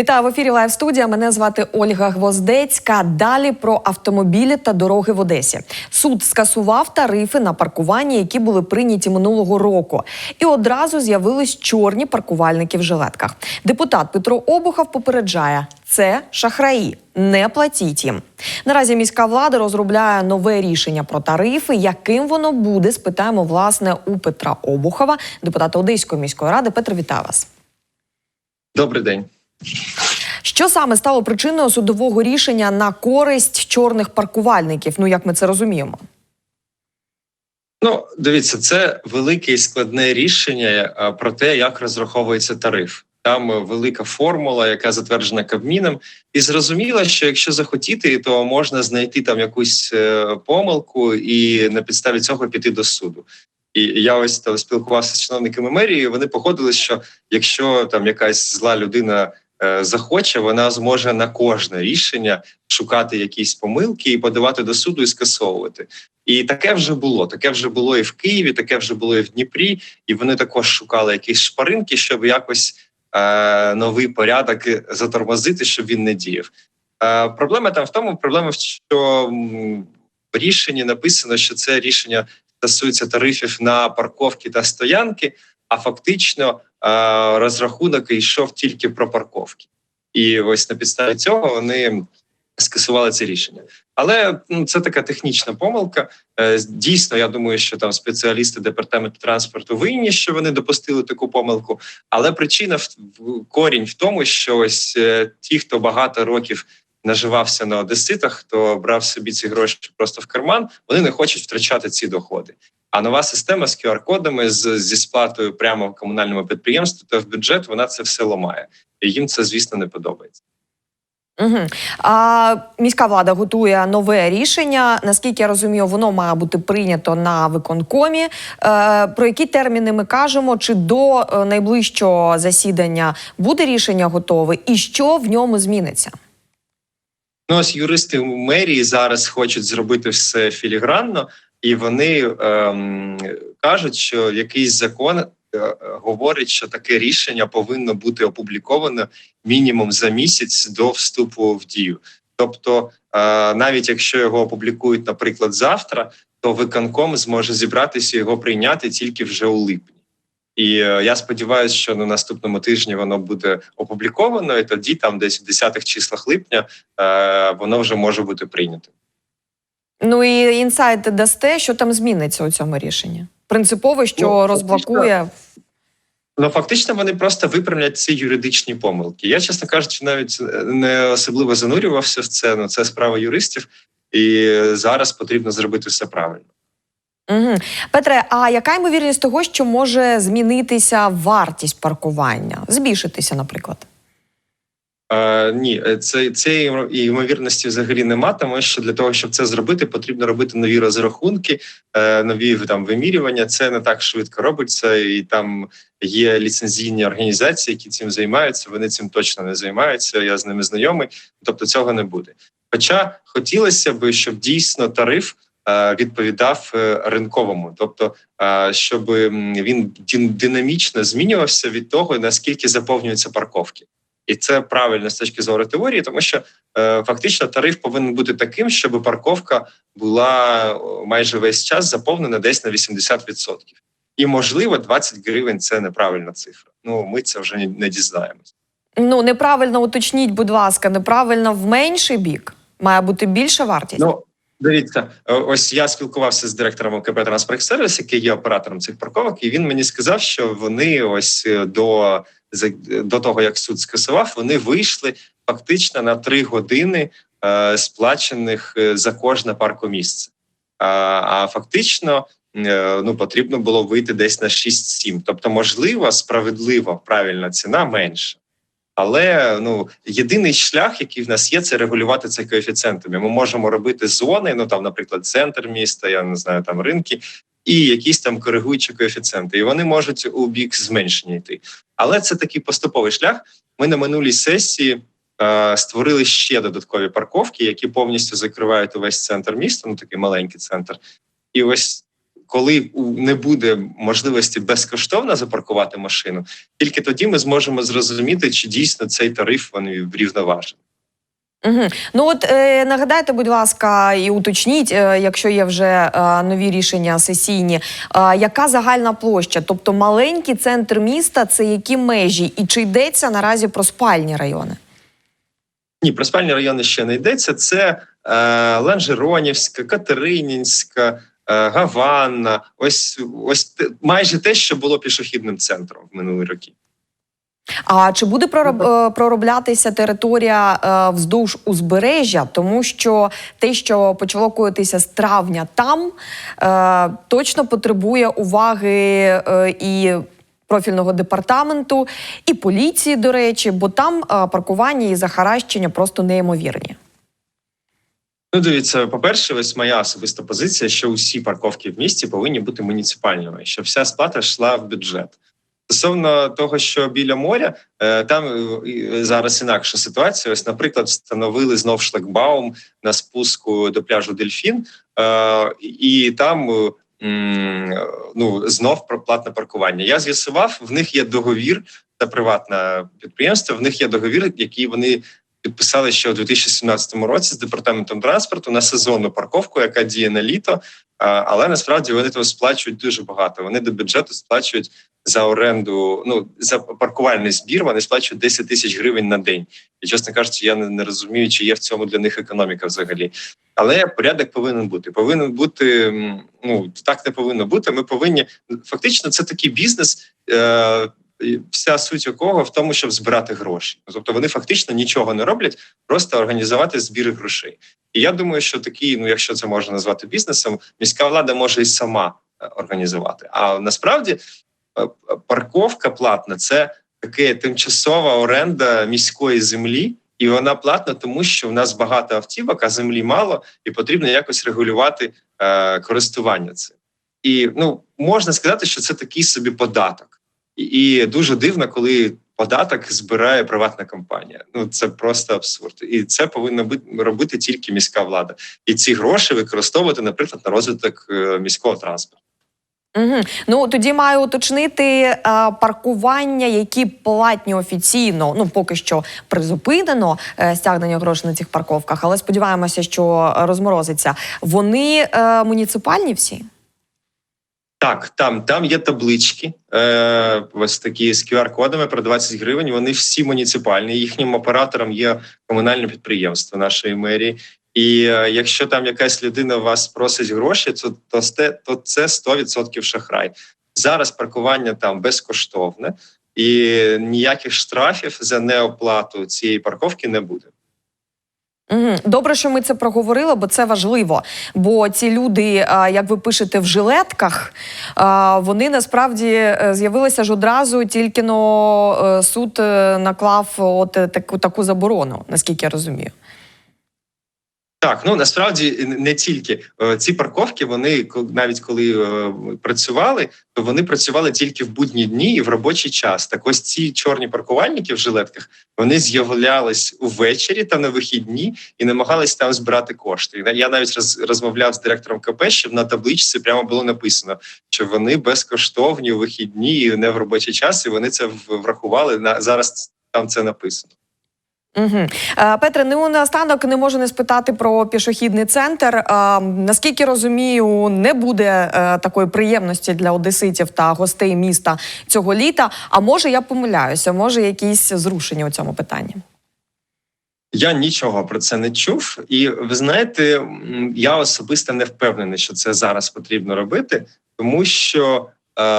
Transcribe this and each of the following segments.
Вітаю в ефірі Лайв студія. Мене звати Ольга Гвоздецька. Далі про автомобілі та дороги в Одесі. Суд скасував тарифи на паркування, які були прийняті минулого року, і одразу з'явились чорні паркувальники в жилетках. Депутат Петро Обухов попереджає: це шахраї. Не платіть їм. Наразі міська влада розробляє нове рішення про тарифи. Яким воно буде? Спитаємо власне у Петра Обухова, депутата Одеської міської ради. Петро, вітаю вас. Добрий день. Що саме стало причиною судового рішення на користь чорних паркувальників? Ну як ми це розуміємо? Ну, дивіться, це велике і складне рішення про те, як розраховується тариф. Там е, велика формула, яка затверджена Кабміном, і зрозуміло, що якщо захотіти, то можна знайти там якусь е, помилку і на підставі цього піти до суду. І я ось там спілкувався з чиновниками мерії. Вони погодились, що якщо там якась зла людина е, захоче, вона зможе на кожне рішення шукати якісь помилки і подавати до суду і скасовувати. І таке вже було. Таке вже було і в Києві, таке вже було і в Дніпрі. І вони також шукали якісь шпаринки, щоб якось е, новий порядок затормозити, щоб він не діяв. Е, проблема там в тому, проблема в що в рішенні написано, що це рішення стосується тарифів на парковки та стоянки, а фактично е, розрахунок йшов тільки про парковки. І ось на підставі цього вони скасували це рішення. Але ну, це така технічна помилка. Е, Дійсно, я думаю, що там спеціалісти департаменту транспорту винні, що вони допустили таку помилку. Але причина в- корінь в тому, що ось е, ті, хто багато років наживався на одеситах, хто брав собі ці гроші просто в карман, вони не хочуть втрачати ці доходи. А нова система з QR-кодами з, зі сплатою прямо в комунальному підприємстві та в бюджет вона це все ламає. І їм це, звісно, не подобається. Угу. А міська влада готує нове рішення. Наскільки я розумію, воно має бути прийнято на виконкомі. Е, про які терміни ми кажемо? Чи до е, найближчого засідання буде рішення готове, і що в ньому зміниться? Ну, ось юристи в мерії зараз хочуть зробити все філігранно, і вони ем, кажуть, що якийсь закон е, говорить, що таке рішення повинно бути опубліковано мінімум за місяць до вступу в дію. Тобто, е, навіть якщо його опублікують, наприклад, завтра, то виконком зможе зібратися його прийняти тільки вже у липні. І е, я сподіваюся, що на наступному тижні воно буде опубліковано, і тоді, там, десь в 10-х числах липня, воно вже може бути прийнято. Ну і інсайт дасте, що там зміниться у цьому рішенні. Принципово, що Ну, розблокує. Ну фактично вони просто виправлять ці юридичні помилки. Я, чесно кажучи, навіть е, не особливо занурювався в це. Ну це справа юристів, і зараз потрібно зробити все правильно. Угу. Петре, а яка ймовірність того, що може змінитися вартість паркування? Збільшитися, наприклад? Е, ні, е, це цієї ймовірності взагалі нема, тому що для того, щоб це зробити, потрібно робити нові розрахунки, е, нові там вимірювання. Це не так швидко робиться, і там є ліцензійні організації, які цим займаються. Вони цим точно не займаються. Я з ними знайомий, тобто цього не буде. Хоча хотілося б, щоб дійсно тариф е, відповідав ринковому, тобто щоб він дин- динамічно змінювався від того, наскільки заповнюються парковки. І це правильно з точки зору теорії, тому що е, фактично тариф повинен бути таким, щоб парковка була майже весь час заповнена десь на 80%. І можливо 20 гривень це неправильна цифра. Ну ми це вже не, дізнаємось. Ну, неправильно уточніть, будь ласка, неправильно в менший бік. Має бути більша вартість. Ну дивіться, ось я спілкувався з директором ОКП «Транспорт-сервіс», який є оператором цих парковок, і він мені сказав, що вони ось е, до, до того, як суд скасував, вони вийшли фактично на три години е, сплачених е, за кожне паркомісце. А, фактично. е, Ну, потрібно було вийти десь на 6-7. Тобто, можливо, справедливо правильна ціна менша. Але ну єдиний шлях, який в нас є, це регулювати це коефіцієнтами. Ми можемо робити зони, ну там, наприклад, центр міста, я не знаю, там ринки, і якісь там коригуючі коефіцієнти. І вони можуть у бік зменшення йти. Але це такий поступовий шлях. Ми на минулій сесії е, створили ще додаткові парковки, які повністю закривають увесь центр міста. Ну такий маленький центр. І ось коли не буде можливості безкоштовно запаркувати машину, тільки тоді ми зможемо зрозуміти, чи дійсно цей тариф вони врівноважений. Угу. Ну от е, нагадайте, будь ласка, і уточніть, е, якщо є вже е, нові рішення сесійні, е, яка загальна площа? Тобто маленький центр міста це які межі, і чи йдеться наразі про спальні райони? Ні, про спальні райони ще не йдеться. Це е, Ланжеронівська, Катеринінська, е, Гаванна. Ось ось майже те, що було пішохідним центром в минулі роки. А чи буде пророб, е, пророблятися територія е, вздовж узбережжя? Тому що те, що почало коїтися з травня там, е, точно потребує уваги е, і профільного департаменту, і поліції, до речі, бо там е, паркування і захаращення просто неймовірні. Ну, дивіться, по-перше, ось моя особиста позиція, що усі парковки в місті повинні бути муніципальними, щоб вся сплата йшла в бюджет. Стосовно того, що біля моря, е, там е, зараз інакша ситуація. Ось, наприклад, встановили знов шлагбаум на спуску до пляжу Дельфін, е, і там ну знов про платне паркування. Я з'ясував, в них є договір це приватне підприємство. В них є договір, який вони підписали ще у 2017 році з департаментом транспорту на сезонну парковку, яка діє на літо. Але насправді вони того сплачують дуже багато. Вони до бюджету сплачують за оренду. Ну за паркувальний збір. Вони сплачують 10 тисяч гривень на день. І чесно кажучи, я не, розумію, чи є в цьому для них економіка взагалі. Але порядок повинен бути. Повинен бути ну так не повинно бути. Ми повинні фактично це такий бізнес. Вся суть якого в тому, щоб збирати гроші. Тобто вони фактично нічого не роблять, просто організувати збір грошей. І я думаю, що такий, ну якщо це можна назвати бізнесом, міська влада може і сама е, організувати. А насправді е, парковка платна це таке тимчасова оренда міської землі, і вона платна, тому що в нас багато автівок, а землі мало, і потрібно якось регулювати е, користування цим. І ну можна сказати, що це такий собі податок. І, дуже дивно, коли податок збирає приватна компанія. Ну це просто абсурд, і це повинна робити тільки міська влада, і ці гроші використовувати, наприклад, на розвиток е, міського транспорту. Угу. Ну тоді маю уточнити е, паркування, які платні офіційно. Ну поки що призупинено е, стягнення грошей на цих парковках, але сподіваємося, що розморозиться. Вони е, муніципальні всі. Так, там, там є таблички, е, ось такі з QR-кодами про 20 гривень. Вони всі муніципальні. Їхнім оператором є комунальне підприємство нашої мерії. І е, якщо там якась людина вас просить гроші, то, то, то це 100% шахрай. Зараз паркування там безкоштовне, і ніяких штрафів за неоплату цієї парковки не буде. Добре, що ми це проговорили, бо це важливо. Бо ці люди, як ви пишете, в жилетках, вони насправді е, з'явилися ж одразу, тільки но е, суд е, наклав от таку таку заборону, наскільки я розумію. Так, ну насправді не тільки Е, ці парковки. Вони навіть коли е, працювали, то вони працювали тільки в будні дні і в робочий час. Так ось ці чорні паркувальники в жилетках вони з'являлись увечері та на вихідні і намагались там збирати кошти. Я навіть роз, розмовляв з директором КП, щоб на табличці прямо було написано, що вони безкоштовні у вихідні і не в робочий час. І вони це врахували. На зараз там це написано. Угу. Петре, ну наостанок не можу не спитати про пішохідний центр. Е, наскільки розумію, не буде е, такої приємності для одеситів та гостей міста цього літа. А може я помиляюся, може якісь зрушення у цьому питанні. Я нічого про це не чув, і ви знаєте, я особисто не впевнений, що це зараз потрібно робити, тому що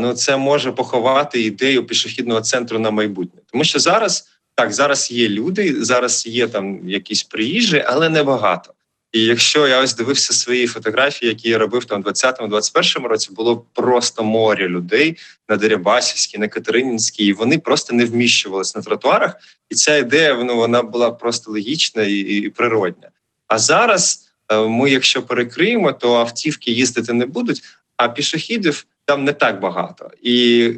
ну це може поховати ідею пішохідного центру на майбутнє. Тому що зараз так, зараз є люди, зараз є там якісь приїжджі, але небагато. І якщо я ось дивився свої фотографії, які я робив там в 20-21 році, було просто море людей на Дерибасівській, на Катеринінській, і вони просто не вміщувалися на тротуарах. І ця ідея ну, вона була просто логічна і, і природня. А зараз е, ми, якщо перекриємо, то автівки їздити не будуть, а пішохідів там не так багато. І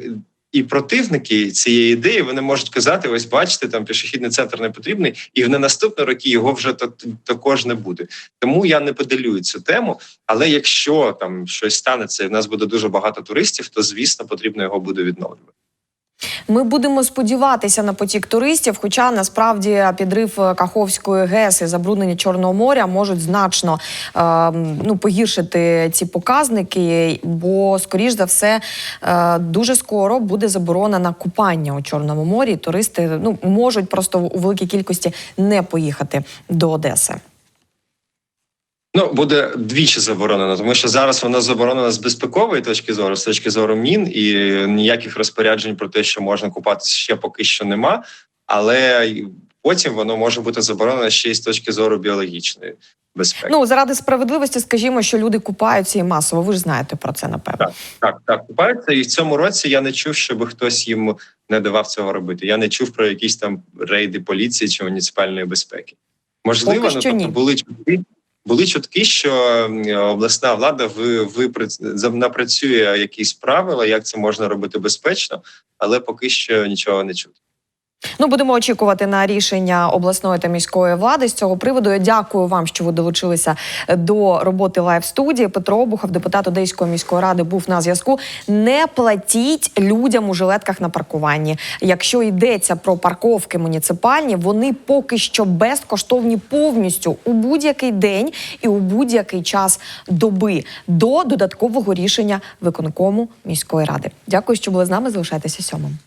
І противники цієї ідеї вони можуть казати: ось бачите, там пішохідний центр не потрібний, і в на наступні роки його вже та- також не буде. Тому я не поделюю цю тему. Але якщо там щось станеться, і в нас буде дуже багато туристів, то звісно потрібно його буде відновлювати. Ми будемо сподіватися на потік туристів, хоча насправді підрив Каховської ГЕС і забруднення Чорного моря можуть значно е, ну, погіршити ці показники, бо, скоріш за все, е, дуже скоро буде заборона на купання у Чорному морі. Туристи ну, можуть просто у великій кількості не поїхати до Одеси. Ну буде двічі заборонено, тому що зараз воно заборонено з безпекової точки зору, з точки зору мін, і ніяких розпоряджень про те, що можна купатися, ще поки що нема. Але потім воно може бути заборонено ще й з точки зору біологічної безпеки. Ну заради справедливості, скажімо, що люди купаються і масово. Ви ж знаєте про це, напевно. Так, так, купаються. І в цьому році я не чув, щоб хтось їм не давав цього робити. Я не чув про якісь там рейди поліції чи муніципальної безпеки. Можливо, ну, тобто були чутки. Були чутки, що обласна влада ви, ви напрацює якісь правила, як це можна робити безпечно, але поки що нічого не чути. Ну, будемо очікувати на рішення обласної та міської влади з цього приводу. Я дякую вам, що ви долучилися до роботи лайв студії. Петро Обухов, депутат Одеської міської ради, був на зв'язку. Не платіть людям у жилетках на паркуванні. Якщо йдеться про парковки муніципальні, вони поки що безкоштовні повністю у будь-який день і у будь-який час доби до додаткового рішення виконкому міської ради. Дякую, що були з нами. Залишайтеся сьомим.